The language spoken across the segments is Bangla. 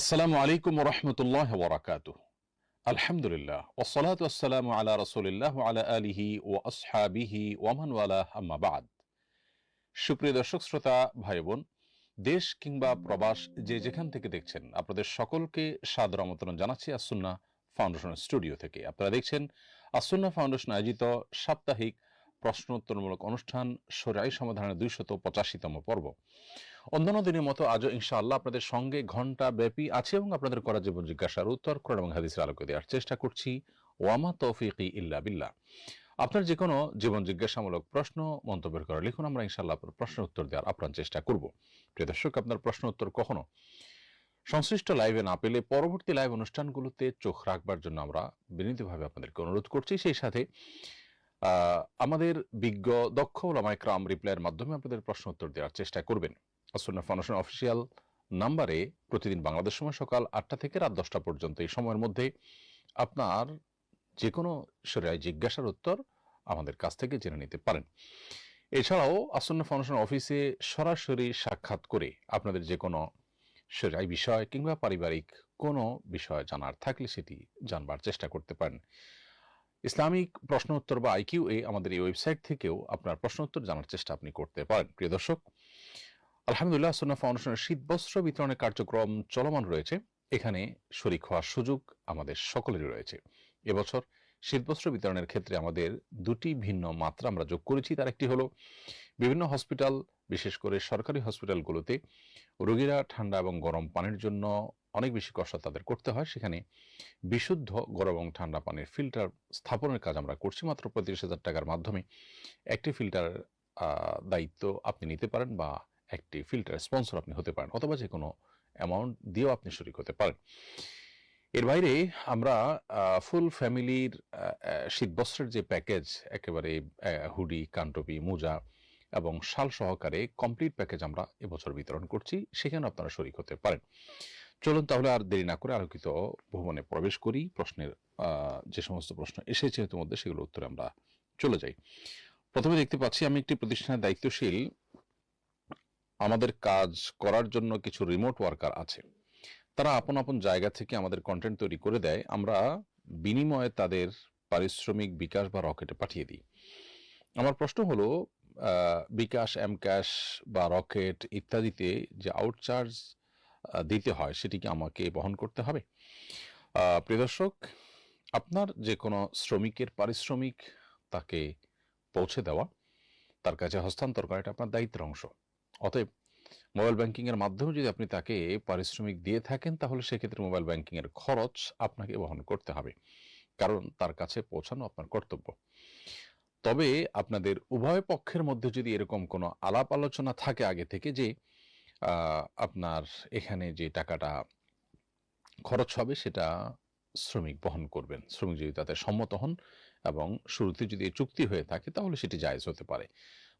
আসসালামু আলাইকুম রহমতুল্লাহ বরাকাত আলহামদুলিল্লাহ। ওসলাত আসসালামু আলা রসুলিল্লাহ আলা আলিহি ও আসহাবিহি ওয়ামান ওয়ালা, আম্মা বাদ। সুপ্রিয় দর্শক, শ্রোতা ভাই বোন দেশ কিংবা প্রবাস যে যেখান থেকে দেখছেন, আপনাদের সকলকে সাদর আমন্ত্রণ জানাচ্ছি আসুন্না ফাউন্ডেশন স্টুডিও থেকে। আপনারা দেখছেন আসুন্না ফাউন্ডেশন আয়োজিত সাপ্তাহিক প্রশ্নোত্তরমূলক অনুষ্ঠান, সরাই সমাধানের দুইশত পঁচাশিতম পর্ব। অন্যান্য দিনের মতো আজও ইনশাআল্লাহ আপনাদের সঙ্গে ঘণ্টা ব্যাপী আছে এবং আপনাদের করা জীবন জিজ্ঞাসার উত্তর কোরআন এবং হাদিসের আলোকে দেওয়ার চেষ্টা করছি। ওয়ামা তৌফিকি ইল্লা বিল্লাহ। আপনার যে কোনো জীবন জিজ্ঞাসামূলক প্রশ্ন, মন্তব্য করে লিখুন, আমরা ইনশাআল্লাহ আপনার প্রশ্নের উত্তর দেওয়ার আপ্রাণ চেষ্টা করব। প্রিয় দর্শক, আপনার প্রশ্ন উত্তর কখনো? সংশ্লিষ্ট লাইভে না পেলে পরবর্তী লাইভ অনুষ্ঠানগুলোতে চোখ রাখবার জন্য আমরা বিনীতভাবে আপনাদেরকে অনুরোধ করছি। সেই সাথে আমাদের বিজ্ঞ, দক্ষ ওলামাইকরাম রিপ্লাইয়ের মাধ্যমে আপনাদের প্রশ্ন উত্তর দেওয়ার চেষ্টা করবেন। আসুন্না ফাউন্ডেশন অফিসিয়াল নাম্বারে প্রতিদিন বাংলাদেশ সময় সকাল আটটা থেকে রাত দশটা পর্যন্ত এই সময়ের মধ্যে আপনার যে কোনো সরাই জিজ্ঞাসার উত্তর আমাদের কাছ থেকে জেনে নিতে পারেন। এছাড়াও আসন্ন ফাউন্ডেশন অফিসে সরাসরি সাক্ষাৎ করে আপনাদের যে কোনো সেরাই বিষয় কিংবা পারিবারিক কোনো বিষয় জানার থাকলে সেটি জানবার চেষ্টা করতে পারেন। ইসলামিক প্রশ্ন উত্তর বা আইকিউ এ আমাদের এই ওয়েবসাইট থেকেও আপনার প্রশ্ন উত্তর জানার চেষ্টা আপনি করতে পারেন। প্রিয় দর্শক আলহামদুলিল্লাহ সুন্না ফাউন্ডেশনের শীতবস্ত্র বিতরণের কার্যক্রম চলমান রয়েছে। এখানে শরিক হওয়ার সুযোগ আমাদের সকলেরই রয়েছে। এবছর শীতবস্ত্র বিতরণের ক্ষেত্রে আমাদের দুটি ভিন্ন মাত্রা আমরা যোগ করেছি। তার একটি হলো বিভিন্ন হসপিটাল, বিশেষ করে সরকারি হসপিটালগুলোতে রোগীরা ঠান্ডা এবং গরম পানির জন্য অনেক বেশি কষ্ট তাদের করতে হয়। সেখানে বিশুদ্ধ গরম এবং ঠান্ডা পানির ফিল্টার স্থাপনের কাজ আমরা করছি। মাত্র পঁয়ত্রিশ হাজার টাকার মাধ্যমে একটি ফিল্টার দায়িত্ব আপনি নিতে পারেন বা একটি ফিল্টার স্পন্সর আপনি হতে পারেন, অথবা যে কোনো অ্যামাউন্ট দিয়েও আপনি শরিক হতে পারেন। এর বাইরে আমরা ফুল ফ্যামিলির শীতবস্ত্রের যে প্যাকেজ একেবারে হুডি কানটপি, মোজা এবং শাল সহকারে কমপ্লিট প্যাকেজ আমরা এবছর বিতরণ করছি সেখানে আপনারা শরিক হতে পারেন। চলুন তাহলে আর দেরি না করে আলোকিত ভ্রমণে প্রবেশ করি, প্রশ্নের যে সমস্ত প্রশ্ন এসেছে ইতিমধ্যে সেগুলো উত্তরে আমরা চলে যাই। প্রথমে দেখতে পাচ্ছি আমি একটি প্রতিষ্ঠানের দায়িত্বশীল আমাদের কাজ করার জন্য কিছু রিমোট ওয়ার্কার আছে। তারা আপন আপন জায়গা থেকে আমাদের কন্টেন্ট তৈরি করে দেয়। আমরা বিনিময়ে তাদের পারিশ্রমিক বিকাশ বা রকেটে পাঠিয়ে দিই। আমার প্রশ্ন হলো বিকাশ এম ক্যাশ বা রকেট ইত্যাদিতে যে আউটচার্জ দিতে হয় সেটি কি আমাকে বহন করতে হবে? আহ, প্রিয় দর্শক আপনার যে কোনো শ্রমিকের পারিশ্রমিক তাকে পৌঁছে দেওয়া তার কাছে হস্তান্তর করা এটা আপনার দায়িত্বের অংশ। অতএব মোবাইল ব্যাংকিং এর মাধ্যমে যদি আপনি তাকে পারিশ্রমিক দিয়ে থাকেন, তাহলে সেক্ষেত্রে মোবাইল ব্যাংকিং এর খরচ আপনাকে বহন করতে হবে। কারণ তার কাছে পৌঁছানো আপনার কর্তব্য। তবে আপনাদের উভয় পক্ষের মধ্যে যদি এরকম কোনো আলাপ আলোচনা থাকে আগে থেকে যে আপনার এখানে যে টাকাটা খরচ হবে সেটা শ্রমিক বহন করবেন। শ্রমিক যদি তাতে সম্মত হন এবং শুরুতে যদি চুক্তি হয়ে থাকে, তাহলে সেটি জায়েজ হতে পারে।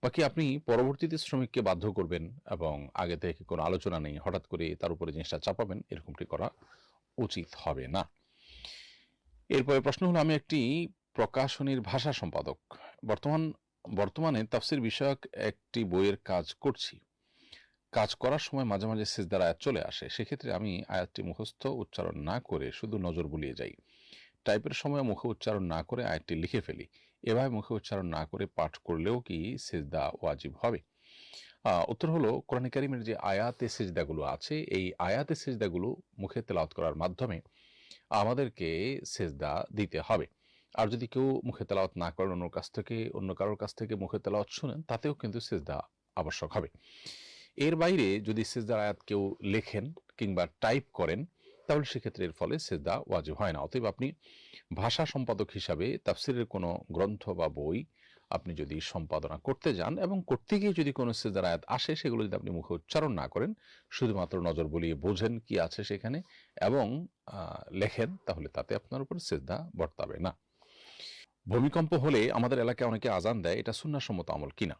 বাকি আপনি পরবর্তীতে শ্রমিককে বাধ্য করবেন এবং আগে থেকে কোনো আলোচনা নেই, হঠাৎ করে তার উপরে জিনিসটা চাপাবেন, এরকমটি করা উচিত হবে না। এরপরে প্রশ্ন হলো, আমি একটি প্রকাশনীর ভাষা সম্পাদক। বর্তমান, বর্তমানে তাফসির বিষয়ক একটি বইয়ের কাজ করছি। কাজ করার সময় মাঝে মাঝে সিজদার আয়াত চলে আসে। সেক্ষেত্রে আমি আয়াতটি মুখস্থ উচ্চারণ না করে শুধু নজর বুলিয়ে যাই। টাইপের সময় মুখে উচ্চারণ না করে আয়াতটি লিখে ফেলি। এভাবে মুখে উচ্চারণ না করে পাঠ করলেও কি সেজদা ওয়াজিব হবে? উত্তর হলো, কোরআন কারিমের যে আয়াতে সেজদাগুলো আছে, এই আয়াতে সেজদাগুলো মুখে তেলাওয়াত করার মাধ্যমে আমাদেরকে সেজদা দিতে হবে। আর যদি কেউ মুখে তেলাওয়াত না করেন, অন্য কাছ থেকে, অন্য কারোর কাছ থেকে মুখে তেলাওয়াত শুনেন, তাতেও কিন্তু সেজদা আবশ্যক হবে। এর বাইরে যদি সেজদার আয়াত কেউ লেখেন কিংবা টাইপ করেন তাহলে সেক্ষেত্রে এর ফলে সেজদা ওয়াজিব হয় না। অতএব আপনি ভাষা সম্পাদক হিসাবে তাফসিরের কোনো গ্রন্থ বা বই আপনি যদি সম্পাদনা করতে যান এবং করতে গিয়ে যদি কোনো সেজদার আয়াত আসে, সেগুলো যদি আপনি মুখে উচ্চারণ না করেন, শুধুমাত্র নজর বলিয়ে বোঝেন কি আছে সেখানে এবং লেখেন, তাহলে তাতে আপনার উপর সেজদা বর্তাবে না। ভূমিকম্প হলে আমাদের এলাকায় অনেকে আজান দেয়, এটা সুন্নাসম্মত আমল কিনা?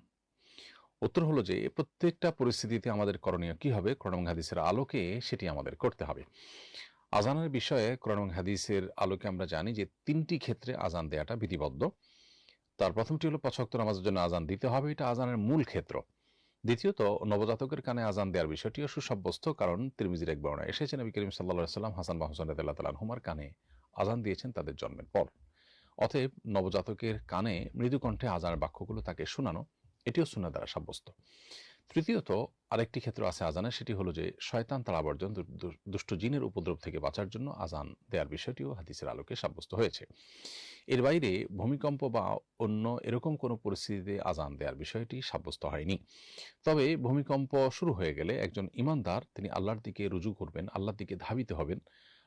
উত্তর হলো যে, প্রত্যেকটা পরিস্থিতিতে আমাদের করণীয় কি হবে? কোরআন হাদিসের আলোকে সেটি আমাদের করতে হবে। আজানের বিষয়ে কোরআন হাদিসের আলোকে আমরা জানি যে, তিনটি ক্ষেত্রে আজান দেওয়াটা বিধিবদ্ধ। তার প্রথমটি হলো পছক্ত নামাজের জন্য আজান দিতে হবে, এটা আজানের মূল ক্ষেত্র। দ্বিতীয়ত, নবজাতকের কানে আজান দেওয়ার বিষয়টিও সুসাব্যস্ত, কারণ তিরমিজির এক বর্ণা এসেছে, নবী করিম সাল্লা সাল্লাম হাসান বা হুসান রাদিয়াল্লাহু তাআলা হুমার কানে আজান দিয়েছেন তাদের জন্মের পর। অতএব নবজাতকের কানে মৃদুকণ্ঠে আজানের বাক্যগুলো তাকে শোনানো এটিও শোনা দ্বারা সাব্যস্ত। তৃতীয়ত, আরেকটি ক্ষেত্র আছে আজানের সেটি হলো যে শয়তান তালাবর্জন দু- দু- দুষ্ট জিনের উপদ্রব থেকে বাঁচার জন্য আজান দেওয়ার বিষয়টিও হাদিসের আলোকে সাব্যস্ত হয়েছে। এর বাইরে ভূমিকম্প বা অন্য এরকম কোনো পরিস্থিতিতে আজান দেওয়ার বিষয়টি সাব্যস্ত হয়নি। তবে ভূমিকম্প শুরু হয়ে গেলে একজন ইমানদার তিনি আল্লাহর দিকে রুজু করবেন, আল্লাহর দিকে ধাবিত হবেন,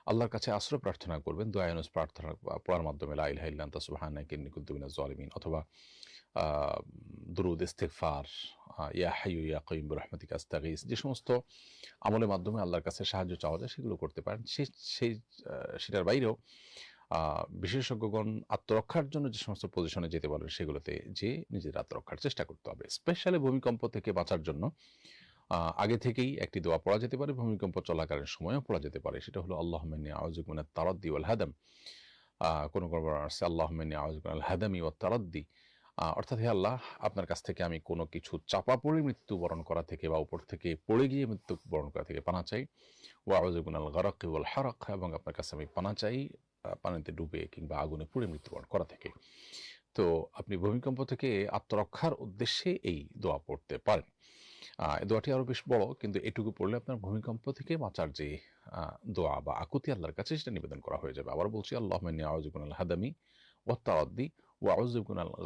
আল্লাহর কাছে আশ্রয় প্রার্থনা করবেন দয়ানুস প্রার্থনা পড়ার মাধ্যমে লাইল হাইল্লান তাসুবাহানাকিন নিকুদ্দিন জালিমিন অথবা দুরুদ ইস্তেকফার ইয়া হাইয়ু, ইয়া কয়িম রহমতিক আস্তাগিস, যে সমস্ত আমলের মাধ্যমে আল্লাহর কাছে সাহায্য চাওয়া যায়, সেগুলো করতে পারেন। সেই সেই সেটার বাইরেও বিশেষজ্ঞগণ আত্মরক্ষার জন্য যে সমস্ত পজিশনে যেতে পারেন সেগুলোতে যে নিজের আত্মরক্ষার চেষ্টা করতে হবে। স্পেশালি ভূমিকম্প থেকে বাঁচার জন্য আগে থেকেই একটি দোয়া পড়া যেতে পারে, ভূমিকম্প চলাকালীন সময়ও পড়া যেতে পারে। সেটা হলো আল্লাহ মেনি আউজুক মানে তারাদ্দি ওয়াল হাদাম। কোনো কোনো আল্লাহ মেনি আউজুক আল হাদামি ও তারাদ্দি। অর্থাৎ হে আল্লাহ, আপনার কাছ থেকে আমি কোনো কিছু চাপা পড়ে মৃত্যুবরণ করা থেকে বা উপর থেকে পড়ে গিয়ে মৃত্যুবরণ করা থেকে পানা চাই। ওয়াউজুগুন আল গারাক ওয়াল হারাক, এবং আপনার কাছে আমি পানা চাই পানিতে ডুবে কিংবা আগুনে পুড়ে মৃত্যুবরণ করা থেকে। তো আপনি ভূমিকম্প থেকে আত্মরক্ষার উদ্দেশ্যে এই দোয়া পড়তে পারেন। দোয়াটি আরও বেশ বড়, কিন্তু এটুকু পড়লে আপনার ভূমিকম্প থেকে বাঁচার যে দোয়া বা আকুতি আল্লাহর কাছে, সেটা নিবেদন করা হয়ে যাবে। আবার বলছি আল্লাহ আউজুগুন আল হাদামি ওয়াত্তারাদ্দি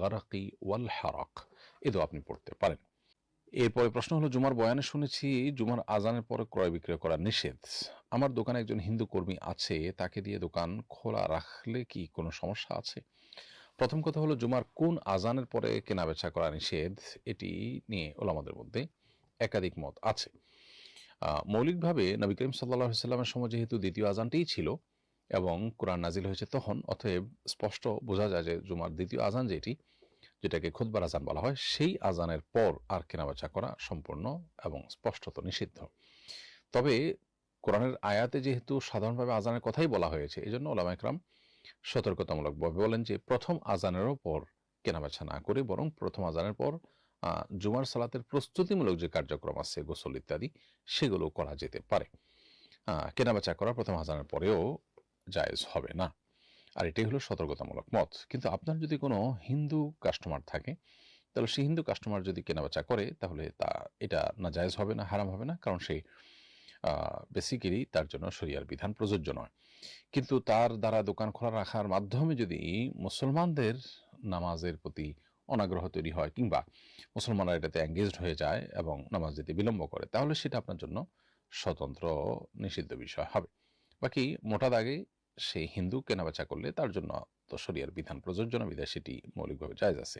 গারাকি ওয়াল আপনি পড়তে পারেন। এরপরে প্রশ্ন হলো, জুমার বয়ানে শুনেছি জুমার আজানের পরে ক্রয় বিক্রয় করা নিষেধ। আমার দোকানে একজন হিন্দু কর্মী আছে, তাকে দিয়ে দোকান খোলা রাখলে কি কোনো সমস্যা আছে? প্রথম কথা হলো, জুমার কোন আজানের পরে কেনাবেচা করা নিষেধ? এটি নিয়ে ওলামাদের মধ্যে একাধিক মত আছে। মৌলিকভাবে নবী করিম সাল্লাহ সাল্লামের সময় যেহেতু দ্বিতীয় আজানটিই ছিল এবং কোরআন নাজিল হয়েছে তখন, অতএব স্পষ্ট বোঝা যায় যে জুমার দ্বিতীয় আজান যেটি, যেটাকে খুদবার আজান বলা হয়, সেই আজানের পর আর কেনাবেচা করা সম্পূর্ণ এবং স্পষ্টত নিষিদ্ধ। তবে কোরআনের আয়াতে যেহেতু সাধারণভাবে আজানের কথাই বলা হয়েছে এই জন্য ওলামা সতর্কতামূলকভাবে বলেন যে প্রথম আজানেরও পর কেনাবেচা না করে বরং প্রথম আজানের পর জুমার সালাতের প্রস্তুতিমূলক যে কার্যক্রম আছে, গোসল ইত্যাদি, সেগুলো করা যেতে পারে। কেনাবেচা করা প্রথম আজানের পরেও জায়েজ হবে না। আর এটাই হলো সতর্কতামূলক মত। কিন্তু আপনার যদি কোনো হিন্দু কাস্টমার থাকে, তাহলে সেই হিন্দু কাস্টমার যদি কেনাবেচা করে, তাহলে তা, এটা না জায়েজ হবে না, হারাম হবে না, কারণ সেই বেসিক্যালি তার জন্য শরিয়ার বিধান প্রযোজ্য নয়। কিন্তু তার দ্বারা দোকান খোলা রাখার মাধ্যমে যদি মুসলমানদের নামাজের প্রতি অনাগ্রহ তৈরি হয় কিংবা মুসলমানরা এটাতে এঙ্গেজড হয়ে যায় এবং নামাজ দিতে বিলম্ব করে, তাহলে সেটা আপনার জন্য স্বতন্ত্র, নিষিদ্ধ বিষয় হবে। বাকি মোটা দাগে সেই হিন্দু কেনাবেচা করলে তার জন্য তো শরিয়ার বিধান প্রযোজ্য না বিধায় সেটি মৌলিকভাবে জায়জ আছে।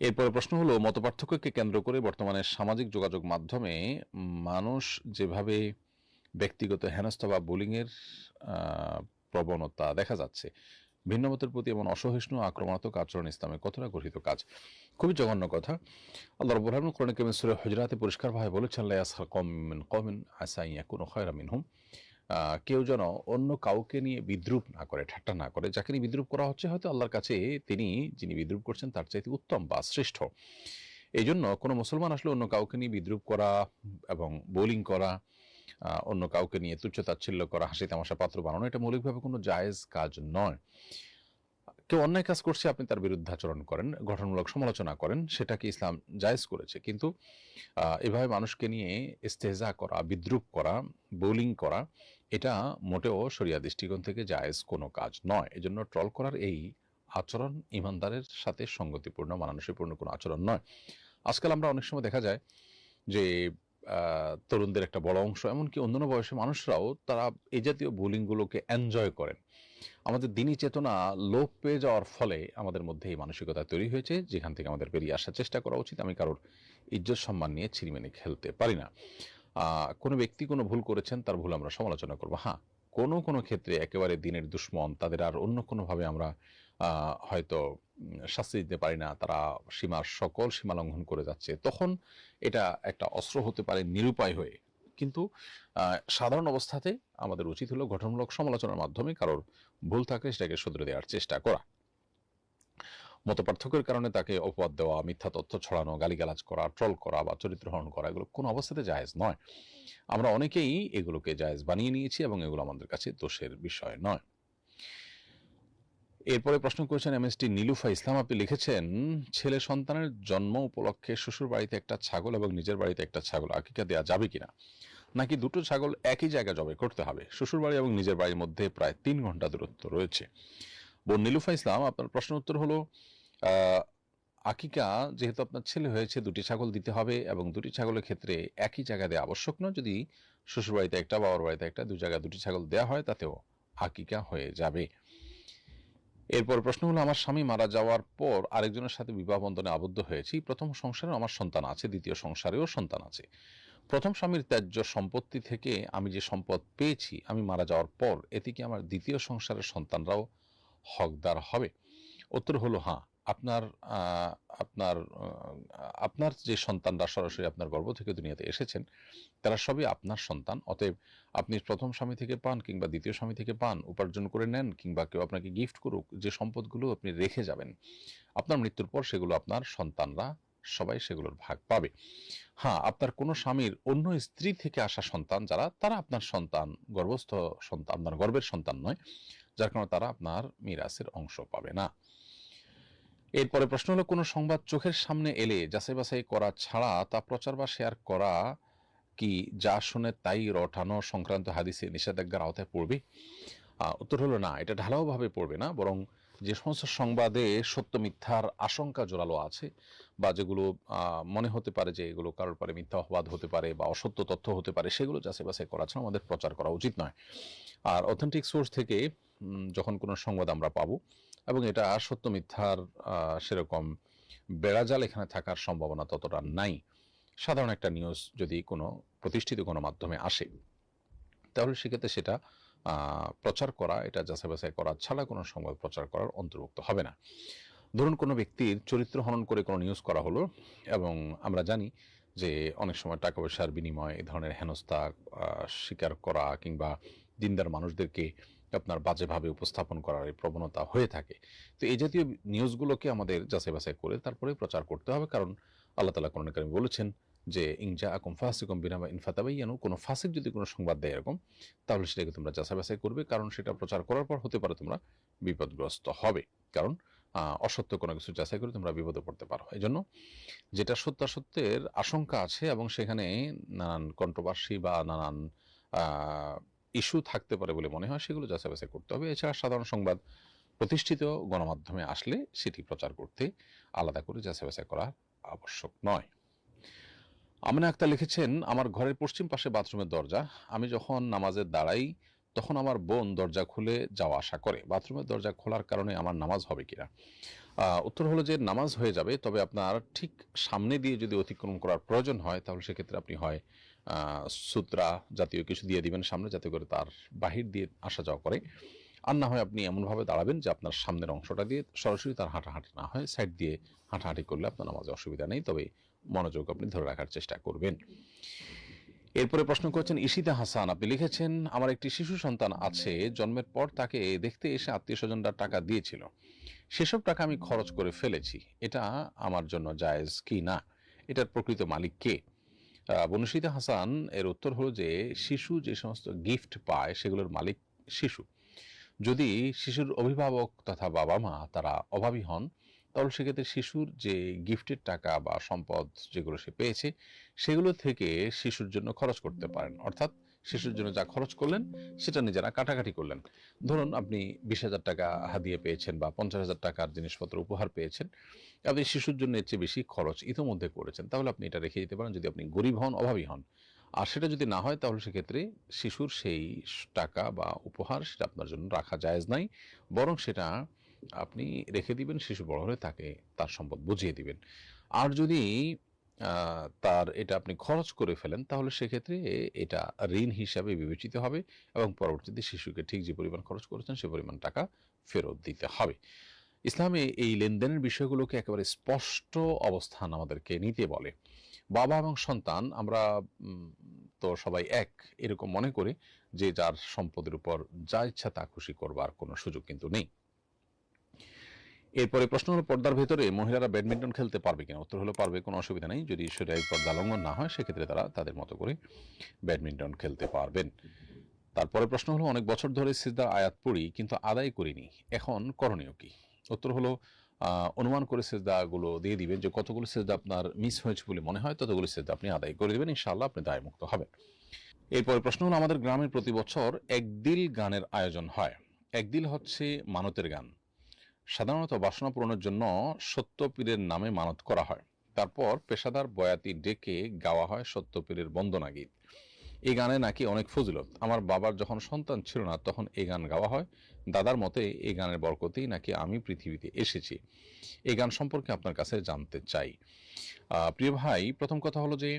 এরপরে প্রশ্ন হলো মতপার্থক্যকে কেন্দ্র করে বর্তমানে সামাজিক যোগাযোগ মাধ্যমে মানুষ যেভাবে ব্যক্তিগত হেনস্থা বা বুলিংয়ের প্রবণতা দেখা যাচ্ছে ভিন্ন মতের প্রতি এমন অসহিষ্ণু আক্রমণাত্মক আচরণ ইসলামে কতটা গঠিত কাজ? খুবই জঘন্য কথা। আল্লাহ রব্বুল আলামিন কোরআন হুজরাতে পরিষ্কারভাবে বলেছেন লা ইয়াসখার কওমুম মিন কওমিন আসা আন ইয়াকুনু খায়রাম মিনহুম। আহ, কেউ যেন অন্য কাউকে নিয়ে বিদ্রুপ না করে, ঠাট্টা না করে। যাকে নিয়ে বিদ্রুপ করা হচ্ছে হয়তো আল্লাহর কাছে তিনি যিনি বিদ্রুপ করছেন তার চাইতে উত্তম বা শ্রেষ্ঠ। এই জন্য কোনো মুসলমান আসলে অন্য কাউকে নিয়ে বিদ্রুপ করা এবং বোলিং করা অন্য কাউকে নিয়ে তুচ্ছ-তাচ্ছিল্য করা, হাসি তামাশা পাত্র বানানো, এটা মৌলিকভাবে কোনো জায়েজ কাজ নয়। কেউ অন্যায় কাজ করছে, আপনি তার বিরুদ্ধে আচরণ করেন, গঠনমূলক সমালোচনা করেন, সেটাকে ইসলাম জায়েজ করেছে। কিন্তু এভাবে মানুষকে নিয়ে ইস্তেজা করা, বিদ্রুপ করা, বোলিং করা এটা মোটেও শরিয়া দৃষ্টিকোণ থেকে জায়েজ কোনো কাজ নয়। এজন্য ট্রল করার এই আচরণ ইমানদারের সাথে সঙ্গতিপূর্ণ মানানসিকপূর্ণ কোনো আচরণ নয়। আজকাল আমরা অনেক সময় দেখা যায় যে তরুণদের একটা বড় অংশ, এমনকি অন্যান্য বয়সের মানুষরাও তারা এই জাতীয় বোলিংগুলোকে এনজয় করেন। আমাদের দিনই চেতনা লোপ পেয়ে যাওয়ার ফলে আমাদের মধ্যে এই মানসিকতা তৈরি হয়েছে, যেখান থেকে আমাদের বেরিয়ে আসার চেষ্টা করা উচিত। আমি কারোর ইজ্জত সম্মান নিয়ে ছিনিমেনি খেলতে পারি না। কোনো ব্যক্তি কোনো ভুল করেছেন, তার ভুল আমরা সমালোচনা করব। হ্যাঁ কোনো কোনো ক্ষেত্রে একেবারে দিনের দুশ্মন, তাদের আর অন্য কোনোভাবে আমরা হয়তো শাস্তি দিতে পারি না, তারা সীমার সকল সীমা লঙ্ঘন করে যাচ্ছে। তখন এটা একটা অস্ত্র হতে পারে নিরুপায় হয়ে। কিন্তু সাধারণ অবস্থাতে আমাদের উচিত হলো গঠনমূলক সমালোচনার মাধ্যমে কারোর ভুল থাকলে সেটাকে শুধরে দেওয়ার চেষ্টা করা। মতপার্থক্যের কারণে তাকে অপবাদ দেওয়া, মিথ্যা তথ্য ছড়ানো, গালিগালাজ করা, ট্রল করা বা চরিত্র হরণ করা, এগুলো কোনো অবস্থাতে জায়েজ নয়। আমরা অনেকেই এগুলোকে জায়েজ বানিয়ে নিয়েছি এবং এগুলো আমাদের কাছে দোষের বিষয় নয়। এরপরে প্রশ্ন করেছেন এমএসটি নীলুফা ইসলাম। আপনি লিখেছেন, ছেলে সন্তানের জন্ম উপলক্ষে শ্বশুর বাড়িতে একটা ছাগল এবং নিজের বাড়িতে একটা ছাগল, আকিকা দেওয়া যাবে কিনা? নাকি দুটো ছাগল একই জায়গায় জবে করতে হবে? শ্বশুর বাড়ি এবং নিজের বাড়ির মধ্যে প্রায় তিন ঘণ্টা দূরত্ব রয়েছে। বোন নীলুফা ইসলাম, আপনার প্রশ্ন উত্তর হলো আকিকা যেহেতু আপনার ছেলে হয়েছে, দুটি ছাগল দিতে হবে এবং দুটি ছাগলের ক্ষেত্রে একই জায়গা দেওয়া আবশ্যক নয়। যদি শ্বশুর বাড়িতে একটা, বাবার বাড়িতে একটা দু জায়গায় দুটি ছাগল দেওয়া হয়, তাতেও আকিকা হয়ে যাবে। এরপর প্রশ্ন হলো, আমার স্বামী মারা যাওয়ার পর আরেকজনের সাথে বিবাহ বন্ধনে আবদ্ধ হয়েছি। প্রথম সংসারে আমার সন্তান আছে, দ্বিতীয় সংসারেও সন্তান আছে। প্রথম স্বামীর ত্যায্য সম্পত্তি থেকে আমি যে সম্পদ পেয়েছি, আমি মারা যাওয়ার পর, এতে কি আমার দ্বিতীয় সংসারের সন্তানরাও হকদার হবে? উত্তর হলো হ্যাঁ। আপনার আপনার আপনার যে সন্তানরা সরাসরি আপনার গর্ভ থেকে দুনিয়াতে এসেছেন, তারা সবই আপনার সন্তান। অতএব আপনি প্রথম স্বামী থেকে পান কিংবা দ্বিতীয় স্বামী থেকে পান, উপার্জন করে নেন কিংবা কেউ আপনাকে গিফট করুক, যে সম্পদগুলো আপনি রেখে যাবেন, আপনার মৃত্যুর পর সেগুলো আপনার সন্তানরা সবাই সেগুলোর ভাগ পাবে। হ্যাঁ আপনার কোনো স্বামীর অন্য স্ত্রী থেকে আসা সন্তান যারা, তারা আপনার সন্তান, গর্ভস্থ সন্তান, আপনার গর্বের সন্তান নয়, যার কারণে তারা আপনার মিরাসের অংশ পাবে না। এরপরে প্রশ্ন হলো, কোনো সংবাদ চোখের সামনে এলে যাচাই বাছাই করা ছাড়া তা প্রচার বা শেয়ার করা কি যা শুনে তাই রটানো সংক্রান্ত হাদিসে নিষেধাজ্ঞার আওতায় পড়বে? উত্তর হলো না, এটা ঢালাওভাবে পড়বে না, বরং যে সমস্ত সংবাদে সত্য মিথ্যার আশঙ্কা জোরালো আছে বা যেগুলো মনে হতে পারে যে এগুলো কারোর পরে মিথ্যা অপবাদ হতে পারে বা অসত্য তথ্য হতে পারে, সেগুলো যাচাই বাছাই করা ছাড়া আমাদের প্রচার করা উচিত নয়। আর অথেন্টিক সোর্স থেকে যখন কোনো সংবাদ আমরা পাবো এবং এটা সত্য মিথ্যার সেরকম বেড়াজাল এখানে থাকার সম্ভাবনা ততটা নাই। সাধারণ একটা নিউজ যদি কোনো প্রতিষ্ঠিত কোনো মাধ্যমে আসে, তাহলে সেক্ষেত্রে সেটা প্রচার করা, এটা যাচাই বাছাই করা ছাড়া কোনো সংবাদ প্রচার করার অন্তর্ভুক্ত হবে না। ধরুন কোনো ব্যক্তির চরিত্র হনন করে কোনো নিউজ করা হলো এবং আমরা জানি যে অনেক সময় টাকা পয়সার বিনিময়ে এ ধরনের হেনস্থা স্বীকার করা কিংবা দিনদার মানুষদেরকে আপনার বাজেভাবে উপস্থাপন করার এই প্রবণতা হয়ে থাকে। তো এই জাতীয় নিউজগুলোকে আমাদের যাচাই বাছাই করে তারপরে প্রচার করতে হবে, কারণ আল্লাহ তালা কোরআন কারিমে বলেছেন যে ইনজা আকুম ফাসিকুম বিনামা ইনফাতাবাইয়ানু কোনো ফাসিক যদি কোনো সংবাদ দেয় এরকম, তাহলে সেটাকে তোমরা যাচাই বাছাই করবে, কারণ সেটা প্রচার করার পর হতে পারে তোমরা বিপদগ্রস্ত হবে। কারণ অসত্য কোনো কিছু যাচাই করে তোমরা বিপদে পড়তে পারো। এই জন্য যেটা সত্যাসত্যের আশঙ্কা আছে এবং সেখানে নানান কন্ট্রোভার্সি বা নানান ইস্যু থাকতে পারে বলে মনে হয়, সেগুলো যাচাই বাছাই করতে হবে। এছাড়া সাধারণ সংবাদ প্রতিষ্ঠিত গণমাধ্যমে আসলে সেটি প্রচার করতে আলাদা করে যাচাই বাছাই করা আবশ্যক নয়। আমিনা আক্তার লিখেছেন, আমার ঘরের পশ্চিম পাশে বাথরুমের দরজা। আমি যখন নামাজে দাঁড়াই, তখন আমার বোন দরজা খুলে যাওয়া আসা করে। বাথরুমের দরজা খোলার কারণে আমার নামাজ হবে কিনা? উত্তর হলো যে, নামাজ হয়ে যাবে, তবে আপনার ঠিক সামনে দিয়ে যদি অতিক্রম করার প্রয়োজন হয়, তাহলে সেক্ষেত্রে আপনি হয় সূত্রা জাতীয় কিছু দিয়ে দিবেন সামনে যাতে করে তার বাহির দিয়ে আসা যাওয়া করে। আর না হয় আপনি এমনভাবে দাঁড়াবেন যে আপনার সামনের অংশটা দিয়ে সরাসরি তার হাঁটাহাঁটি না হয়, সাইড দিয়ে হাঁটাহাঁটি করলে আপনার নামাজে অসুবিধা নেই, তবে মনোযোগ আপনি ধরে রাখার চেষ্টা করবেন। এরপরে প্রশ্ন করছেন ইশিতা হাসান, আপনি লিখেছেন, আমার একটি শিশু সন্তান আছে, জন্মের পর তাকে দেখতে এসে আত্মীয় স্বজনরা টাকা দিয়েছিল। সেসব টাকা আমি খরচ করে ফেলেছি। এটা আমার জন্য জায়েজ কি না? এটার প্রকৃত মালিক কে? বনুশিতা হাসান, এর উত্তর হলো যে শিশু যে সমস্ত গিফট পায় সেগুলোর মালিক শিশু। যদি শিশুর অভিভাবক তথা বাবা মা তারা অভাবী হন, তাহলে সেক্ষেত্রে শিশুর যে গিফটের টাকা বা সম্পদ যেগুলো সে পেয়েছে, সেগুলো থেকে শিশুর জন্য খরচ করতে পারেন। অর্থাৎ শিশুর জন্য যা খরচ করলেন, সেটা নিজেরা কাটাকাটি করলেন। ধরুন, আপনি বিশ হাজার টাকা হাদিয়ে পেয়েছেন বা পঞ্চাশ হাজার টাকার জিনিসপত্র উপহার পেয়েছেন, আপনি শিশুর জন্য এর চেয়ে বেশি খরচ ইতোমধ্যে করেছেন, তাহলে আপনি এটা রেখে দিতে পারেন। যদি আপনি গরিব হন, অভাবী হন, আর সেটা যদি না হয়, তাহলে সেক্ষেত্রে শিশুর সেই টাকা বা উপহার সেটা আপনার জন্য রাখা জায়েজ নাই, বরং সেটা আপনি রেখে দিবেন, শিশু বড় হলে তাকে তার সম্পদ বুঝিয়ে দিবেন। আর যদি তার এটা আপনি খরচ করে ফেলেন, তাহলে সেক্ষেত্রে এটা ঋণ হিসাবে বিবেচিত হবে এবং পরবর্তীতে শিশুকে ঠিক যে পরিমাণ খরচ করেছেন সে পরিমাণ টাকা ফেরত দিতে হবে। ইসলামে এই লেনদেনের বিষয়গুলোকে একেবারে স্পষ্ট অবস্থান আমাদেরকে নিতে বলে। বাবা এবং সন্তান, আমরা তো সবাই এক, এরকম মনে করি যে যার সম্পদের উপর যা ইচ্ছা তা খুশি করবার কোনো সুযোগ কিন্তু নেই। এরপরে প্রশ্ন হলো, পর্দার ভেতরে মহিলারা ব্যাডমিন্টন খেলতে পারবে কিনা? উত্তর হলো, পারবে, কোনো অসুবিধা নেই। যদি শরীরের পর্দা লঙ্ঘন না হয়, সেক্ষেত্রে তারা তাদের মতো করে ব্যাডমিন্টন খেলতে পারবেন। তারপরে প্রশ্ন হলো, অনেক বছর ধরে সিজদার আয়াত পড়ি কিন্তু আদায় করিনি। এখন করণীয় কি? উত্তর হলো অনুমান করে সেজদাগুলো দিয়ে দিবেন যে কতগুলো সেজদা আপনার মিস হয়েছে বলে মনে হয়, ততগুলো সেজদা আপনি আদায় করে দেবেন, ইনশাআল্লাহ আপনি দায়মুক্ত হবেন। এরপরে প্রশ্ন হলো, আমাদের গ্রামের প্রতি বছর একদিল গানের আয়োজন হয়। একদিল হচ্ছে মানতের গান। সাধারণত বাসনা পূরণের জন্য সত্য পীরের নামে মানত করা হয়। তারপর পেশাদার বয়াতি ডেকে গাওয়া হয় সত্য পীরের বন্দনা গীত। এই গানে নাকি অনেক ফজিলত। আমার বাবার যখন সন্তান ছিল না, তখন এই গান গাওয়া হয়। দাদার মতে এই গানের বরকতেই নাকি আমি পৃথিবীতে এসেছি। এই গান সম্পর্কে আপনার কাছে জানতে চাই। প্রিয় ভাই, প্রথম কথা হলো যে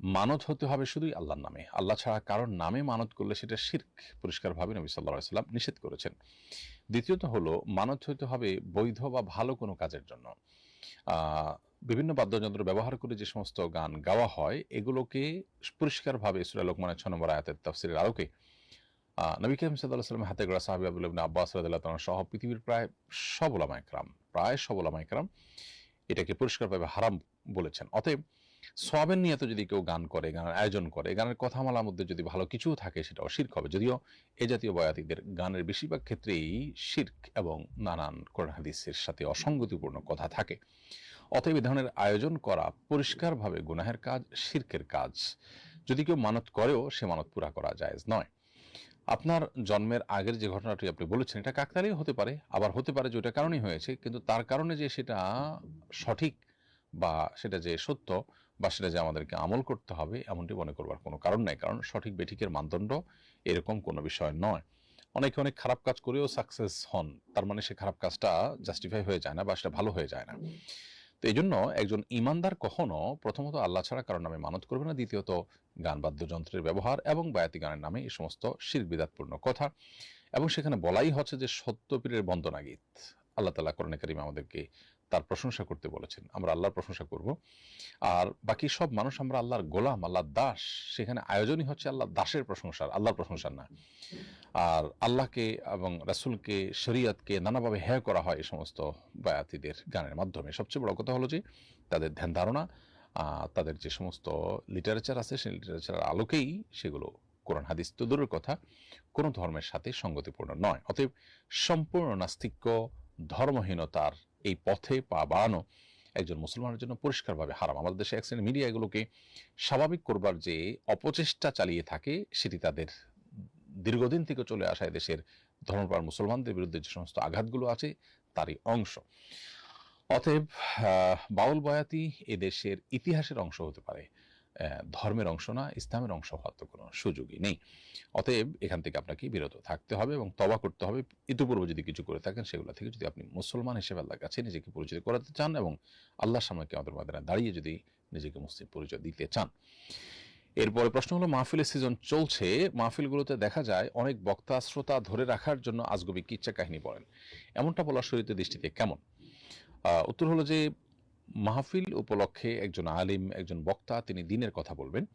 মানত হতে হবে শুধুই আল্লাহর নামে। আল্লাহ ছাড়া কারোর নামে মানত করলে সেটা শির্ক, পরিষ্কারভাবে নবী সাল্লাহ সাল্লাম নিষেধ করেছেন। দ্বিতীয়ত হলো, মানত হতে হবে বৈধ বা ভালো কোনো কাজের জন্য। বিভিন্ন বাদ্যযন্ত্র ব্যবহার করে যে সমস্ত গান গাওয়া হয়, এগুলোকে পরিষ্কারভাবে সুরা লোকমানের ছ নম্বর আয়াতের তাফসিরের আলোকে নবী করিম সাল্লাহ সাল্লামের হাতে গড়া সাহাবি আবুল আব্বাস রাদিয়াল্লাহু সহ পৃথিবীর প্রায় সব ওলামা একরাম প্রায় সব ওলামা একরাম এটাকে পরিষ্কারভাবে হারাম বলেছেন। অতএব সোয়াবের তো যদি কেউ গান করে, গানের আয়োজন করে, গানের কথামালার মধ্যে যদি ভালো কিছুও থাকে, সেটাও শির্ক হবে। যদিও এ জাতীয় বয়াতিদের গানের বেশিরভাগ ক্ষেত্রেই শির্ক এবং নানান কোরআন সাথে অসঙ্গতিপূর্ণ কথা থাকে। অতএব ধরনের আয়োজন করা পরিষ্কারভাবে গুনাহের কাজ, শির্কের কাজ। যদি কেউ মানত করেও, সে মানত পুরা করা জায়েজ নয়। আপনার জন্মের আগের যে ঘটনাটি আপনি বলেছেন, এটা কাকতালীয় হতে পারে, আবার হতে পারে যে ওটা কারণেই হয়েছে, কিন্তু তার কারণে যে সেটা সঠিক বা সেটা যে সত্য বা সেটা যে আমাদেরকে আমল করতে হবে, এমনটি মনে করবার কোনো কারণ নাই। কারণ সঠিক বেঠিকের মানদণ্ড এরকম কোনো বিষয় নয়। অনেকে অনেক খারাপ কাজ করেও সাকসেস হন, তার মানে সে খারাপ কাজটা জাস্টিফাই হয়ে যায় না বা সেটা ভালো হয়ে যায় না। তো এই জন্য একজন ইমানদার কখনো প্রথমত আল্লাহ ছাড়া কারোর নামে মানত করবে না, দ্বিতীয়ত গান বাদ্যযন্ত্রের ব্যবহার এবং বায়াতি গানের নামে এই সমস্ত শির বিদাতপূর্ণ কথা। এবং সেখানে বলাই হচ্ছে যে সত্যপীরের বন্দনা গীত আল্লাহ তালা করণে কারিম আমাদেরকে তার প্রশংসা করতে বলেছেন। আমরা আল্লাহর প্রশংসা করব। আর বাকি সব মানুষ আমরা আল্লাহর গোলাম, আল্লাহর দাস, সেখানে আয়োজনই হচ্ছে আল্লাহ দাসের প্রশংসার, আল্লাহর প্রশংসার না। আর আল্লাহকে এবং রাসূলকে, শরিয়তকে নানাভাবে হ্যায় করা হয় এই সমস্ত বায়াতিদের গানের মাধ্যমে। সবচেয়ে বড় কথা হলো যে, তাদের ধ্যান ধারণা তাদের যে সমস্ত লিটারেচার আছে, সেই লিটারেচারের আলোকেই সেগুলো, কোরআন, হাদিস তো দূরের কথা, কোনো ধর্মের সাথে সঙ্গতিপূর্ণ নয়। অতএব সম্পূর্ণ নাস্তিক্য, ধর্মহীনতার এই পথে পা বাড়ানো একজন মুসলমানের জন্য পরিষ্কারভাবে হারাম। আমাদের দেশে এক শ্রেণির মিডিয়া এগুলোকে স্বাভাবিক করবার যে অপচেষ্টা চালিয়ে থাকে, সেটি তাদের দীর্ঘদিন থেকে চলে আসা দেশের ধর্মপ্রাণ মুসলমানদের বিরুদ্ধে যে সমস্ত আঘাতগুলো আছে, তারই অংশ। অতএব বাউল বয়াতি এদেশের দেশের ইতিহাসের অংশ হতে পারে। ধর্মের অংশ না, ইসলামের অংশ হওয়ার তো কোনো সুযোগই নেই। অতএব এখান থেকে আপনাকে বিরত থাকতে হবে এবং তবা করতে হবে। ইতিপূর্বে যদি কিছু করে থাকেন, সেগুলো থেকে যদি আপনি মুসলমান হিসেবে আল্লাহর কাছে নিজেকে পরিচয় করাতে চান এবং আল্লাহর সামনে আমাদের মাদানে দাঁড়িয়ে যদি নিজেকে মুসলিম পরিচয় দিতে চান। এরপরে প্রশ্ন হলো, মাহফিলের সিজন চলছে। মাহফিলগুলোতে দেখা যায় অনেক বক্তা, শ্রোতা ধরে রাখার জন্য আজগবি কিচ্ছা কাহিনী বলেন এমনটা বলার শরীরের দৃষ্টিতে কেমন? উত্তর হলো যে মাহফিল উপলক্ষে একজন আলিম, একজন বক্তা, তিনি দিনের কথা বলবেন,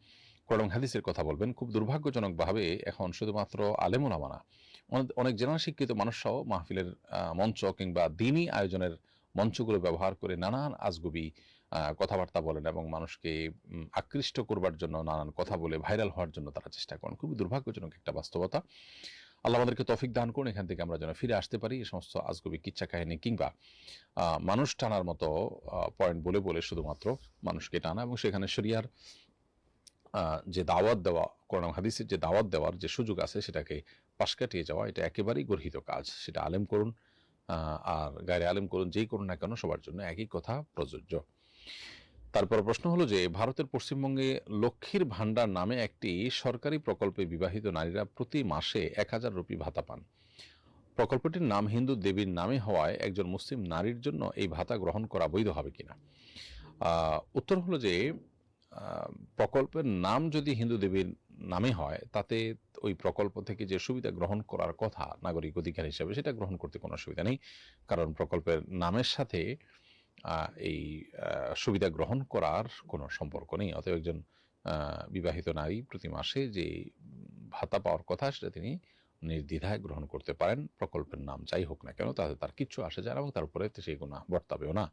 কোরআন হাদিসের কথা বলবেন। খুব দুর্ভাগ্যজনকভাবে এখন শুধুমাত্র আলেমুল আমানা অনেক জেনা শিক্ষিত মানুষরাও মাহফিলের মঞ্চ কিংবা দিনই আয়োজনের মঞ্চগুলো ব্যবহার করে নানান আজগুবি কথাবার্তা বলেন এবং মানুষকে আকৃষ্ট করবার জন্য নানান কথা বলে ভাইরাল হওয়ার জন্য তারা চেষ্টা করেন। খুবই দুর্ভাগ্যজনক একটা বাস্তবতা। আল্লাহ আমাদেরকে তফিক দান করুন, এখান থেকে আমরা যেন ফিরে আসতে পারি। এই সমস্ত আজগুবি কিচ্ছা কাহিনী কিংবা মানুষ টানার মতো পয়েন্ট বলে বলে শুধুমাত্র মানুষকে টানা এবং সেখানে শরিয়ার যে দাওয়াত দেওয়া করোনা হাদিসের যে দাওয়াত দেওয়ার যে সুযোগ আছে, সেটাকে পাশ কাটিয়ে যাওয়া, এটা একেবারেই গর্হিত কাজ। সেটা আলেম করুন আর গায়ে আলেম করুন, যেই করুন না কেন, সবার জন্য একই কথা প্রযোজ্য। তারপর প্রশ্ন হলো যে, ভারতের পশ্চিমবঙ্গে লক্ষ্মীর ভাণ্ডার নামে একটি সরকারি প্রকল্পে বিবাহিত নারীরা প্রতি মাসে এক হাজার রুপি ভাতা পান। প্রকল্পটির নাম হিন্দু দেবীর নামে হওয়ায় একজন মুসলিম নারীর জন্য এই ভাতা গ্রহণ করা বৈধ হবে কিনা? উত্তর হলো যে প্রকল্পের নাম যদি হিন্দু দেবীর নামে হয়, তাতে ওই প্রকল্প থেকে যে সুবিধা গ্রহণ করার কথা নাগরিক অধিকার হিসেবে, সেটা গ্রহণ করতে কোনো অসুবিধা নেই। কারণ প্রকল্পের নামের সাথে এই সুবিধা গ্রহণ করার কোনো সম্পর্ক নেই। অতএব একজন বিবাহিত নারী প্রতি মাসে যে ভাতা পাওয়ার কথা সেটা তিনি নির্দ্বিধায় গ্রহণ করতে পারেন। প্রকল্পের নাম যাই হোক না কেন, তাতে তার কিচ্ছু আসে যায় না এবং তার উপরে সেই গুণা বর্তাবেও না।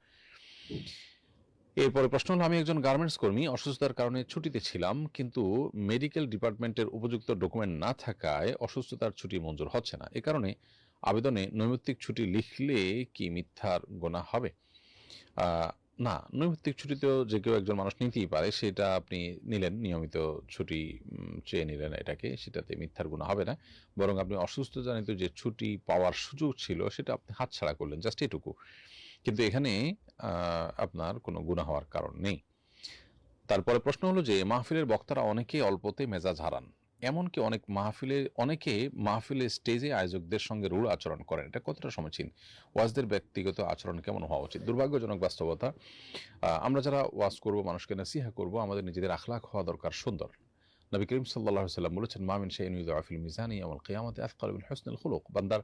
এরপরে প্রশ্ন হলো, আমি একজন গার্মেন্টস কর্মী, অসুস্থতার কারণে ছুটিতে ছিলাম, কিন্তু মেডিকেল ডিপার্টমেন্টের উপযুক্ত ডকুমেন্ট না থাকায় অসুস্থতার ছুটি মঞ্জুর হচ্ছে না। এ কারণে আবেদনে নৈমিত্তিক ছুটি লিখলে কি মিথ্যার গোনা হবে? না, নৈমিত্তিক ছুটিতেও যে কেউ একজন মানুষ নিতেই পারে, সেটা আপনি নিলেন, নিয়মিত ছুটি চেয়ে নিলেন এটাকে, সেটাতে মিথ্যার গুণ হবে না। বরং আপনি অসুস্থতাজনিত যে ছুটি পাওয়ার সুযোগ ছিল, সেটা আপনি হাতছাড়া করলেন, জাস্ট এটুকু। কিন্তু এখানে আপনার কোনো গুণা হওয়ার কারণ নেই। তারপরে প্রশ্ন হলো যে, মাহফিলের বক্তারা অনেকেই অল্পতে মেজাজ হারান। এমনকি অনেক মাহফিলে অনেকে মাহফিলে স্টেজে আয়োজকদের সঙ্গে রূঢ় আচরণ করেন। এটা কতটা সমীচীন? ওয়াজদের ব্যক্তিগত আচরণ কেমন হওয়া উচিত? দুর্ভাগ্যজনক বাস্তবতা। আমরা যারা ওয়াজ করব, মানুষকে নাসিহা করব, আমাদের নিজেদের আখলাখ হওয়া দরকার সুন্দর। নবী করিম সাল্লাহ সাল্লাম বলেছেন মামিন শাইন আফিল মিজানি আমল কিয়ামতে আফকাল হুসনুল খুলুক। বান্দার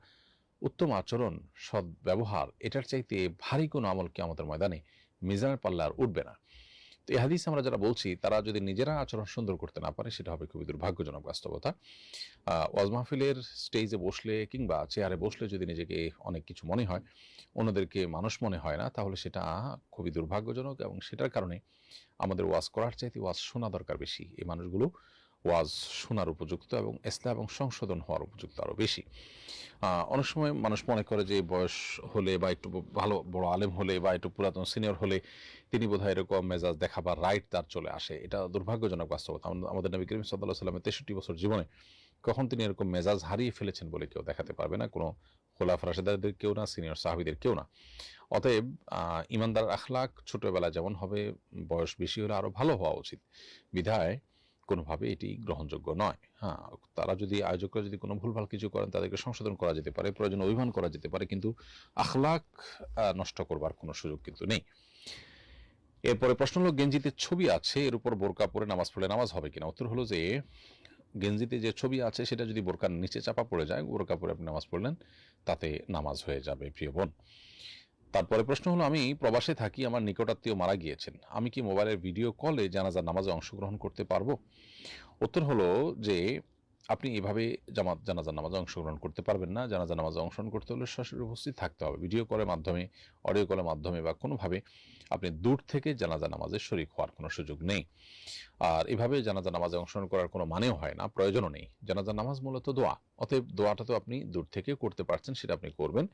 উত্তম আচরণ সৎ ব্যবহার এটার চাইতে ভারী কোনো আমল কিয়ামতের ময়দানে মিজানের পাল্লা আর উঠবে না। তো এই হাদিস আমরা যারা বলছি, তারা যদি নিজেরা আচরণ সুন্দর করতে না পারে, সেটা হবে খুবই দুর্ভাগ্যজনক বাস্তবতা। ওয়াজ মাহফিলের স্টেজে বসলে কিংবা চেয়ারে বসলে যদি নিজেকে অনেক কিছু মনে হয়, অন্যদেরকে মানুষ মনে হয় না, তাহলে সেটা খুবই দুর্ভাগ্যজনক এবং সেটার কারণে আমাদের ওয়াজ করার চাইতে ওয়াজ শোনা দরকার বেশি। এই মানুষগুলো ওয়াজ শোনার উপযুক্ত এবং ইসলাম এবং সংশোধন হওয়ার উপযুক্ত আরও বেশি। অনেক সময় মানুষ মনে করে যে বয়স হলে বা একটু ভালো, বড় আলেম হলে বা একটু পুরাতন সিনিয়র হলে তিনি বোধহয় এরকম মেজাজ দেখাবার রাইট তার চলে আসে। এটা দুর্ভাগ্যজনক বাস্তবতা। আম- আমাদের নবী করিম সাল্লাহ সাল্লামের তেষট্টি বছর জীবনে কখন তিনি এরকম মেজাজ হারিয়ে ফেলেছেন বলে কেউ দেখাতে পারবে না। কোনো খোলাফ রাশেদারদের কেউ না, সিনিয়র সাহাবিদের কেউ না। অতএব ইমানদার আখলাক ছোটবেলায় যেমন হবে, বয়স বেশি হলে আরও ভালো হওয়া উচিত। বিধায় কোনোভাবে এটি গ্রহণযোগ্য নয়। হ্যাঁ তারা যদি, আয়োজকরা যদি কোনো ভুলভাল কিছু করেন, তাদেরকে সংশোধন করা যেতে পারে, প্রয়োজন অভিমান করা যেতে পারে, কিন্তু আখলাক নষ্ট করবার কোনো সুযোগ কিন্তু নেই। এরপরে প্রশ্ন হলো গেঞ্জিতে ছবি আছে, এর উপর বোরকা পরে নামাজ পড়লে নামাজ হবে কিনা? উত্তর হলো যে, গেঞ্জিতে যে ছবি আছে, সেটা যদি বোরকার নিচে চাপা পড়ে যায়, বোরকা পরে আপনি নামাজ পড়লেন, তাতে নামাজ হয়ে যাবে, প্রিয় বোন। তারপরে প্রশ্ন হলো, আমি প্রবাসে থাকি, আমার নিকটাত্মীয় মারা গিয়েছেন। আমি কি মোবাইলের ভিডিও কলে জানাজার নামাজে অংশগ্রহণ করতে পারব? উত্তর হলো যে আপনি এভাবে জামাত, জানাজার নামাজে অংশগ্রহণ করতে পারবেন না। জানাজার নামাজে অংশগ্রহণ করতে হলে সরাসরি উপস্থিত থাকতে হবে। ভিডিও কলের মাধ্যমে, অডিও কলের মাধ্যমে বা কোনোভাবে আপনি দূর থেকে জানাজা নামাজে শরিক হওয়ার কোনো সুযোগ নেই। আর এভাবে জানাজা নামাজে অংশগ্রহণ করার কোনো মানেও হয় না, প্রয়োজনও নেই। জানাজা নামাজ মূলত দোয়া। অতএব দোয়াটা তো আপনি দূর থেকে করতে পারছেন, সেটা আপনি করবেন।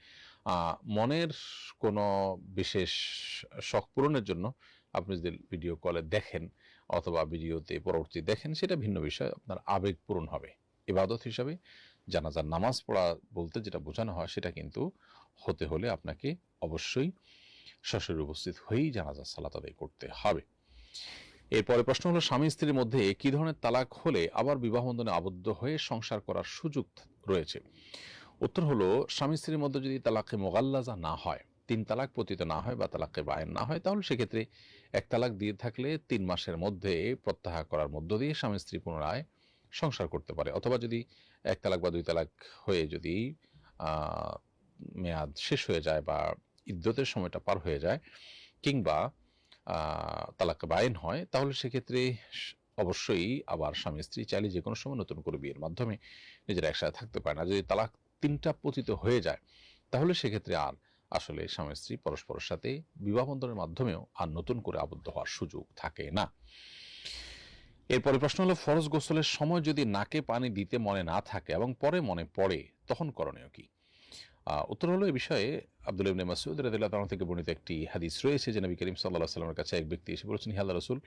মনের কোনো বিশেষ শখ পূরণের জন্য আপনি যদি ভিডিও কলে দেখেন অথবা ভিডিওতে পরবর্তী দেখেন, সেটা ভিন্ন বিষয়। আপনার আবেগ পূরণ হবে। ইবাদত হিসাবে জানাজার নামাজ পড়া বলতে যেটা বোঝানো হয়, সেটা কিন্তু হতে হলে আপনাকে অবশ্যই সশরীরে উপস্থিত হয়েই জানাজার সালাত আদায় করতে হবে। এরপরে প্রশ্ন হলো, স্বামী স্ত্রীর মধ্যে কি ধরনের তালাক হলে আবার বিবাহ বন্ধনে আবদ্ধ হয়ে সংসার করার সুযোগ রয়েছে? উত্তর হলো, স্বামী স্ত্রীর মধ্যে যদি তালাকে মোগাল্লাজা না হয়, তিন তালাক পতিত না হয় বা তালাকে বায়ন না হয়, তাহলে সেক্ষেত্রে এক তালাক দিয়ে থাকলে তিন মাসের মধ্যে প্রত্যাহার করার মধ্য দিয়ে স্বামী স্ত্রী পুনরায় সংসার করতে পারে। অথবা যদি এক তালাক বা দুই তালাক হয়ে যদি মেয়াদ শেষ হয়ে যায় বা ইদ্যতের সময়টা পার হয়ে যায় কিংবা তালাক বায়ন হয়, তাহলে সেক্ষেত্রে অবশ্যই আবার স্বামী স্ত্রী চাইলে যে কোনো সময় নতুন করে বিয়ের মাধ্যমে নিজেরা একসাথে থাকতে পারে না। যদি তালাক তিনটা পতিত হয়ে যায়, তাহলে সেক্ষেত্রে আর আসলে স্বামী স্ত্রী পরস্পরের সাথে বিবাহ বন্ধনের মাধ্যমেও আর নতুন করে আবদ্ধ হওয়ার সুযোগ থাকে না। এরপরে প্রশ্ন হলো, ফরজ গোসলের সময় যদি নাকে পানি দিতে মনে না থাকে এবং পরে মনে পড়ে, তখন করণীয় কি? উত্তর হলো এই বিষয়ে আব্দুল ইবনে মাসুদ রাদিয়াল্লাহু তাআলা থেকে বর্ণিত একটি হাদিস রয়েছে যে নবী করিম আলাইহি সাল্লামের কাছে এক ব্যক্তি এসে বলেছেন, হে আল্লাহ রাসূল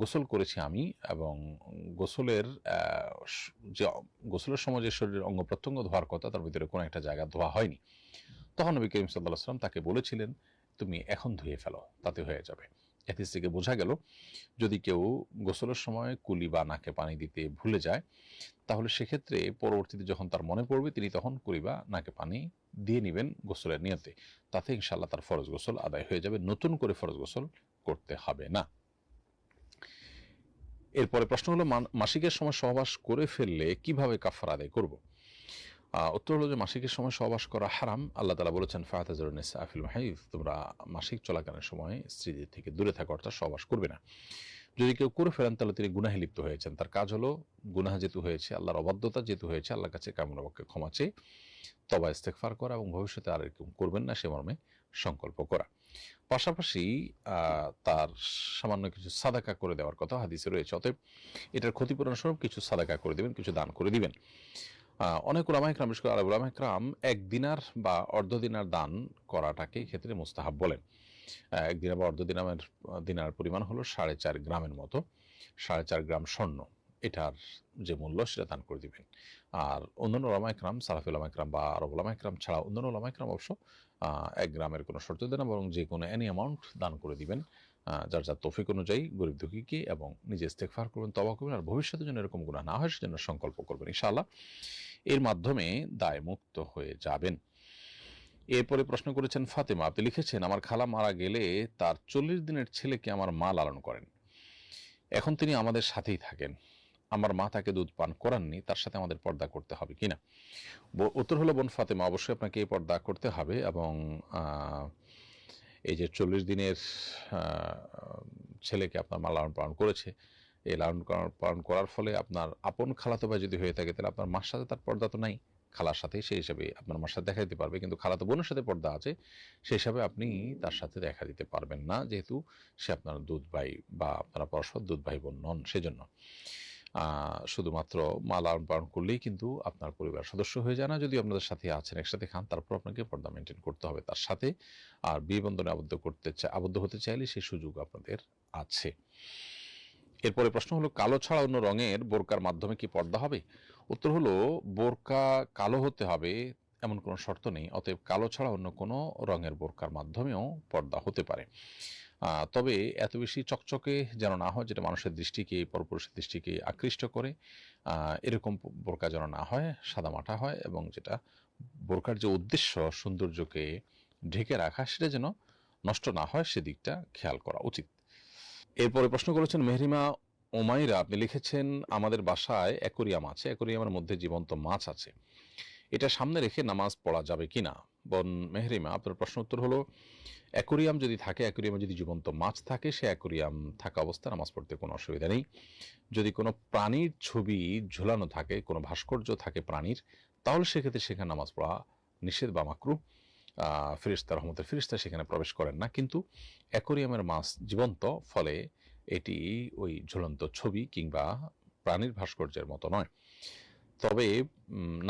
গোসল করেছি আমি এবং গোসলের যে, গোসলের সময় যে শরীরের অঙ্গ প্রত্যঙ্গ ধোয়ার কথা, তার ভিতরে কোনো একটা জায়গা ধোয়া হয়নি। তখন নবী করিম আলাইহি সাল্লাম তাকে বলেছিলেন, তুমি এখন ধুয়ে ফেলো, তাতে হয়ে যাবে। এথিস থেকে বোঝা গেল, যদি কেউ গোসলের সময় কুলি বা নাকে পানি দিতে ভুলে যায়, তাহলে সেক্ষেত্রে পরবর্তীতে যখন তার মনে পড়বে, তিনি তখন কুলি বা নাকে পানি দিয়ে নেবেন গোসলের নিয়তে। তাতে ইনশাল্লাহ তার ফরজ গোসল আদায় হয়ে যাবে, নতুন করে ফরজ গোসল করতে হবে না। এরপরে প্রশ্ন হলো মাসিকের সময় সহবাস করে ফেললে কীভাবে কাফার আদায় করব? উত্তর হলো যে মাসিকের সময় সহবাস করা হারাম। আল্লাহ তালা বলেছেন ফাহাতাজুরনিসা আফিল মাহিদ তোমরা মাসিক চলাকালীন সময় স্ত্রীদের থেকে দূরে থাকা, অর্থাৎ সহবাস করবে না। যদি কেউ করে ফেলেন, তাহলে তিনি গুনাহে লিপ্ত হয়েছেন। তার কাজ হলো গুনাহ যেহেতু হয়েছে, আল্লাহর অবাধ্যতা যেহেতু হয়েছে, আল্লাহর কাছে কামনা পক্ষে ক্ষমা চেয়ে তবা ইস্তেকফার করা এবং ভবিষ্যতে আর এরকম করবেন না, সে মর্মে সংকল্প করা। পাশাপাশি তার সামান্য কিছু সাদাকা করে দেওয়ার কথা হাদিসে রয়েছে। অতএব এটার ক্ষতিপূরণ স্বরূপ কিছু সাদাকা করে দিবেন, কিছু দান করে দিবেন। অনেক ওলামাইকরাম বিশেষ করে আরব ওলামাইকরাম এক দিনার বা অর্ধ দিনার দান করাটাকে ক্ষেত্রে মুস্তাহাব বলেন এক দিনার বা অর্ধ দিনামের দিনার পরিমাণ হলো সাড়ে চার গ্রামের মতো, সাড়ে চার গ্রাম স্বর্ণ। এটার যে মূল্য সেটা দান করে দিবেন। আর অন্যান্য ওলামাইকরাম সালাফি ওলামাইকরাম বা আরব ওলামাইকরাম ছাড়া অন্যান্য ওলামাইকরাম অবশ্য এক গ্রামের কোনো শর্ত দেন বরং যে কোনো অ্যানি অ্যামাউন্ট দান করে দিবেন। যার যার তৌফিক অনুযায়ী গরিব দুঃখীকে এবং নিজে ইস্তেকফার করবেন তবা করবেন, আর ভবিষ্যতের জন্য এরকম গুণা না হয়, সেজন্য সংকল্প করবেন, ইনশাআল্লাহ। এর মাধ্যমে দায় মুক্ত হয়ে যাবেন। এরপরে প্রশ্ন করেছেন ফাতেমা, আপনি লিখেছেন, আমার খালা মারা গেলে তার চল্লিশ দিনের ছেলেকে আমার মা লালন করেন। এখন তিনি আমাদের সাথেই থাকেন। আমার মা তাকে দুধ পান করাননি, তার সাথে আমাদের পর্দা করতে হবে কিনা উত্তর হলো, বোন ফাতেমা, অবশ্যই আপনাকে এই পর্দা করতে হবে এবং এই যে চল্লিশ দিনের ছেলেকে আপনার মা লালন পালন করেছে এই লালন পালন- করার ফলে আপনার আপন খালাতো ভাই যদি হয়ে থাকে, তাহলে আপনার মার সাথে তার পর্দা তো নাই। খালার সাথে সেই হিসাবে আপনার মার সাথে দেখা দিতে পারবে। কিন্তু খালাতো বোনের সাথে পর্দা আছে, সেই হিসাবে আপনি তার সাথে দেখা দিতে পারবেন না, যেহেতু সে আপনার দুধ ভাই বা আপনারা পরস্পর দুধ ভাই বোন নন, সেজন্য। শুধুমাত্র মা লালন পালন করলেই কিন্তু আপনার পরিবার সদস্য হয়ে যায় না। যদি আপনাদের সাথে আছেন, একসাথে খান, তারপর আপনাকে পর্দা মেনটেন করতে হবে তার সাথে। আর বিয়ে বন্ধনে আবদ্ধ করতে চা, আবদ্ধ হতে চাইলে সেই সুযোগ আপনাদের আছে। এরপরে প্রশ্ন হলো, কালো ছাড়া অন্য রঙের বোরকার মাধ্যমে কি পর্দা হবে? উত্তর হলো, বোরকা কালো হতে হবে, এমন কোনো শর্ত নেই, অতএব কালো ছাড়া অন্য কোনো রঙের বোরকার মাধ্যমেও পর্দা হতে পারে। তবে এত বেশি চকচকে যেন না হয়, যেটা মানুষের দৃষ্টিকে, পরপুরুষের দৃষ্টিকে আকৃষ্ট করে এরকম বোরকা যেন না হয় সাদামাটা হয়, এবং যেটা বোরকার যে উদ্দেশ্য সৌন্দর্যকে ঢেকে রাখা, সেটা যেন নষ্ট না হয় সেদিকটা খেয়াল করা উচিত। এরপরে প্রশ্ন করেছেন, মেহরিমা ওমাইরা, আপনি লিখেছেন, আমাদের বাসায় অ্যাকোরিয়াম আছে অ্যাকোরিয়ামের মধ্যে জীবন্ত মাছ আছে। এটা সামনে রেখে নামাজ পড়া যাবে কিনা বন মেহরিমা, আপনার প্রশ্ন উত্তর হলো অ্যাকোরিয়াম যদি থাকে অ্যাকোরিয়ামে যদি জীবন্ত মাছ থাকে, সে অ্যাকোরিয়াম থাকা অবস্থায় নামাজ পড়তে কোনো অসুবিধা নেই। যদি কোনো প্রাণীর ছবি ঝুলানো থাকে, কোনো ভাস্কর্য থাকে প্রাণীর, তাহলে সেক্ষেত্রে সেখানে নামাজ পড়া নিষেধ বা মাকরু ফিরিস্তা রহমতের ফিরিস্তা সেখানে প্রবেশ করেন না। কিন্তু অ্যাকোরিয়ামের মাছ জীবন্ত, ফলে এটি ওই ঝুলন্ত ছবি কিংবা প্রাণীর ভাস্কর্যের মতো নয়। তবে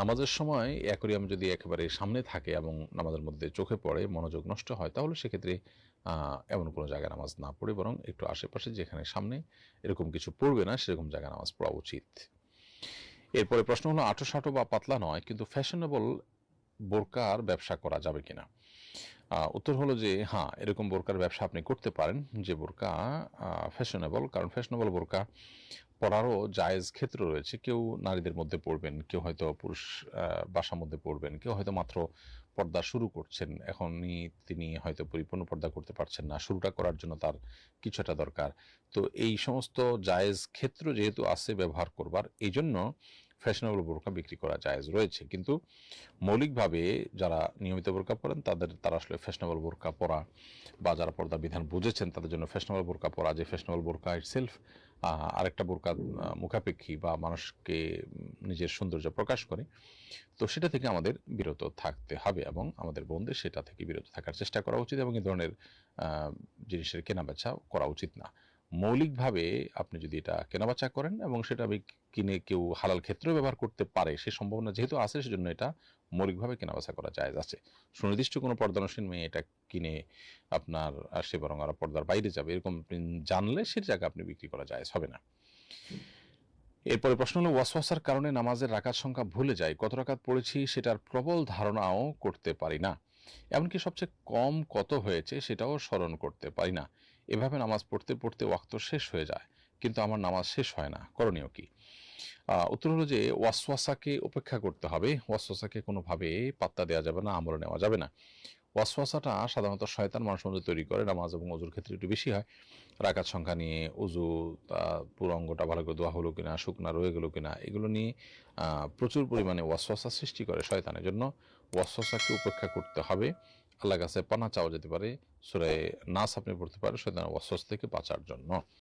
নামাজের সময় অ্যাকোরিয়াম যদি একেবারে সামনে থাকে এবং নামাজের মধ্যে চোখে পড়ে, মনোযোগ নষ্ট হয়, তাহলে সেক্ষেত্রে এমন কোনো জায়গায় নামাজ না পড়ে, বরং একটু আশেপাশে যেখানে সামনে এরকম কিছু পড়বে না, সেরকম জায়গায় নামাজ পড়া উচিত। এরপরে প্রশ্ন হলো আটো সাটো বা পাতলা নয়, কিন্তু ফ্যাশনেবল বোরকার ব্যবসা করা যাবে কিনা? উত্তর হলো যে হ্যাঁ এরকম বোরকার ব্যবসা আপনি করতে পারেন, যে বোরকা ফ্যাশনেবল কারণ ফ্যাশনেবল বোরকা পরারও জায়েজ ক্ষেত্র রয়েছে। কেউ নারীদের মধ্যে পড়বেন কেউ হয়তো পুরুষ বাসার মধ্যে পড়বেন কেউ হয়তো মাত্র পর্দা শুরু করছেন, এখনই তিনি হয়তো পরিপূর্ণ পর্দা করতে পারছেন না, শুরুটা করার জন্য তার কিছুটা দরকার। তো এই সমস্ত জায়েজ ক্ষেত্র যেহেতু আছে ব্যবহার করবার এই জন্য ফ্যাশনেবল বোরকা বিক্রি করা জায়েজ রয়েছে। কিন্তু মৌলিকভাবে যারা নিয়মিত বোরকা পরেন, তাদের, তারা আসলে ফ্যাশনেবল বোরকা পরা বা যারা পর্দা বিধান বুঝেছেন, তাদের জন্য ফ্যাশনেবল বোরকা পরা যে ফ্যাশনেবল বোরকা ইটসেলফ আরেকটা বোরকা মুখাপেক্ষী বা মানুষকে নিজের সৌন্দর্য প্রকাশ করে, তো সেটা থেকে আমাদের বিরত থাকতে হবে এবং আমাদের বোনদের সেটা থেকে বিরত থাকার চেষ্টা করা উচিত এবং এই ধরনের জিনিসের কেনাবেচা করা উচিত না। মৌলিকভাবে আপনি যদি এটা কেনাবেচা করেন এবং সেটা কিনে কেউ হালাল ক্ষেত্রেও ব্যবহার করতে পারে, সে সম্ভাবনা যেহেতু আছে, সেজন্য এটা মৌলিকভাবে কেনাবেচা করা যায় আছে। সুনির্দিষ্ট কোনো পর্দানসীন মেয়ে এটা কিনে আপনার সে বরং আরও পর্দার বাইরে যাবে, এরকম জানলে সে জায়গা আপনি বিক্রি করা যায় হবে না। এরপরে প্রশ্ন হলো, ওয়াসওয়াসার কারণে নামাজের রাকাত সংখ্যা ভুলে যায় কত রাকাত পড়েছি সেটার প্রবল ধারণাও করতে পারি না। এমনকি সবচেয়ে কম কত হয়েছে সেটাও স্মরণ করতে পারি না। এভাবে নামাজ পড়তে পড়তে ওয়াক্ত শেষ হয়ে যায়, কিন্তু আমার নামাজ শেষ হয় না। করণীয় কি? উত্তর হলো যে ওয়াসওয়াসাকে উপেক্ষা করতে হবে। ওয়াসওয়াসাকে কোনোভাবে পাত্তা দেওয়া যাবে না, আমলে নেওয়া যাবে না। ওয়াসওয়াসাটা সাধারণত শয়তান মানুষ মধ্যে তৈরি করে, নামাজ এবং অজুর ক্ষেত্রে একটু বেশি হয়। রাকাত সংখ্যা নিয়ে, উজু পুরো অঙ্গটা ভালো করে দোয়া হলো কিনা, শুকনা রয়ে গেলো কিনা, এগুলো নিয়ে প্রচুর পরিমাণে ওয়াসওয়াসা সৃষ্টি করে শয়তানের জন্য। ওয়াসওয়াসাকে উপেক্ষা করতে হবে। আল্লাহ কাছে পানা চাওয়া যেতে পারে সুরায় নাস আপনি পড়তে পারেন সেদিন ওয়াসওয়াস থেকে বাঁচার জন্য।